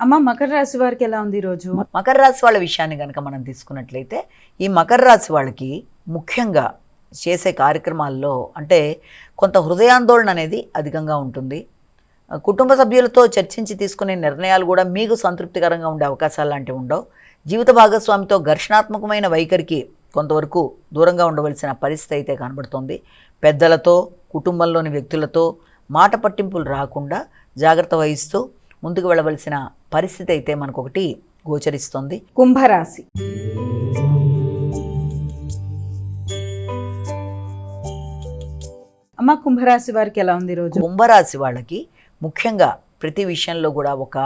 అమ్మ మకర రాశి వారికి ఎలా ఉంది ఈరోజు మకర రాశి వాళ్ళ విషయాన్ని కనుక మనం తీసుకున్నట్లయితే ఈ మకర రాశి వాళ్ళకి ముఖ్యంగా చేసే కార్యక్రమాల్లో అంటే కొంత హృదయాందోళన అనేది అధికంగా ఉంటుంది. కుటుంబ సభ్యులతో చర్చించి తీసుకునే నిర్ణయాలు కూడా మీకు సంతృప్తికరంగా ఉండే అవకాశాలు లాంటివి ఉండవు. జీవిత భాగస్వామితో ఘర్షణాత్మకమైన వైఖరికి కొంతవరకు దూరంగా ఉండవలసిన పరిస్థితి అయితే కనబడుతుంది. పెద్దలతో కుటుంబంలోని వ్యక్తులతో మాట పట్టింపులు రాకుండా జాగ్రత్త వహిస్తూ ముందుకు వెళ్ళవలసిన పరిస్థితి అయితే మనకు ఒకటి గోచరిస్తుంది. కుంభరాశి. అమ్మ కుంభరాశి వారికి ఎలా ఉంది ఈరోజు కుంభరాశి వాళ్ళకి ముఖ్యంగా ప్రతి విషయంలో కూడా ఒక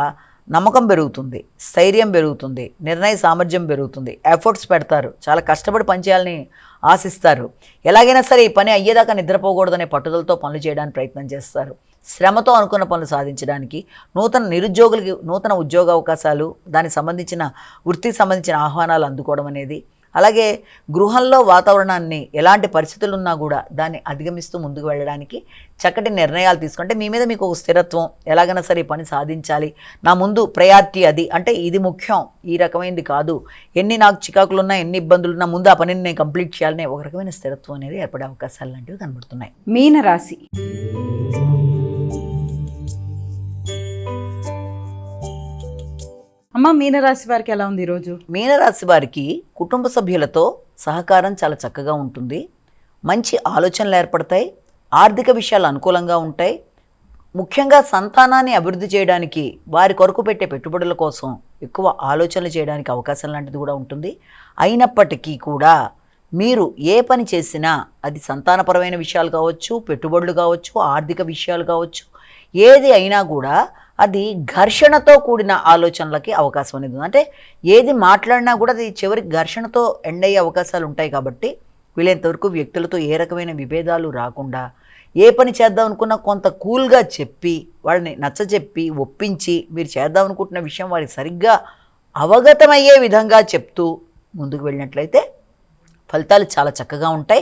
నమ్మకం పెరుగుతుంది స్థైర్యం పెరుగుతుంది నిర్ణయ సామర్థ్యం పెరుగుతుంది ఎఫర్ట్స్ పెడతారు చాలా కష్టపడి పనిచేయాలని ఆశిస్తారు. ఎలాగైనా సరే ఈ పని అయ్యేదాకా నిద్రపోకూడదనే పట్టుదలతో పనులు చేయడానికి ప్రయత్నం చేస్తారు. శ్రమతో అనుకున్న పనులు సాధించడానికి నూతన నిరుద్యోగులకి నూతన ఉద్యోగ అవకాశాలు దానికి సంబంధించిన వృత్తికి సంబంధించిన ఆహ్వానాలు అందుకోవడం అనేది అలాగే గృహంలో వాతావరణాన్ని ఎలాంటి పరిస్థితులు ఉన్నా కూడా దాన్ని అధిగమిస్తూ ముందుకు వెళ్ళడానికి చక్కటి నిర్ణయాలు తీసుకుంటే మీ మీద మీకు ఒక స్థిరత్వం ఎలాగైనా సరే పని సాధించాలి. నా ముందు ప్రయారిటీ అది. అంటే ఇది ముఖ్యం. ఈ రకమైనది కాదు. ఎన్ని నాకు చికాకులున్నా ఎన్ని ఇబ్బందులున్నా ముందు ఆ పనిని నేను కంప్లీట్ చేయాలనే ఒక రకమైన స్థిరత్వం అనేది ఏర్పడే అవకాశాలు లాంటివి కనబడుతున్నాయి. మీన అమ్మ మీనరాశి వారికి ఎలా ఉంది ఈరోజు మీనరాశి వారికి కుటుంబ సభ్యులతో సహకారం చాలా చక్కగా ఉంటుంది. మంచి ఆలోచనలు ఏర్పడతాయి. ఆర్థిక విషయాలు అనుకూలంగా ఉంటాయి. ముఖ్యంగా సంతానాన్ని అభివృద్ధి చేయడానికి వారి కొరకు పెట్టే పెట్టుబడుల కోసం ఎక్కువ ఆలోచనలు చేయడానికి అవకాశం లాంటిది కూడా ఉంటుంది. అయినప్పటికీ కూడా మీరు ఏ పని చేసినా అది సంతానపరమైన విషయాలు కావచ్చు పెట్టుబడులు కావచ్చు ఆర్థిక విషయాలు కావచ్చు ఏది అయినా కూడా అది ఘర్షణతో కూడిన ఆలోచనలకి అవకాశం అనేది ఉంది. అంటే ఏది మాట్లాడినా కూడా అది చివరికి ఘర్షణతో ఎండ్ అయ్యే అవకాశాలు ఉంటాయి కాబట్టి వీలైనంతవరకు వ్యక్తులతో ఏ రకమైన విభేదాలు రాకుండా ఏ పని చేద్దాం అనుకున్నా కొంత కూల్గా చెప్పి వాళ్ళని నచ్చజెప్పి ఒప్పించి మీరు చేద్దాం అనుకుంటున్న విషయం వారికి సరిగ్గా అవగతమయ్యే విధంగా చెప్తూ ముందుకు వెళ్ళినట్లయితే ఫలితాలు చాలా చక్కగా ఉంటాయి.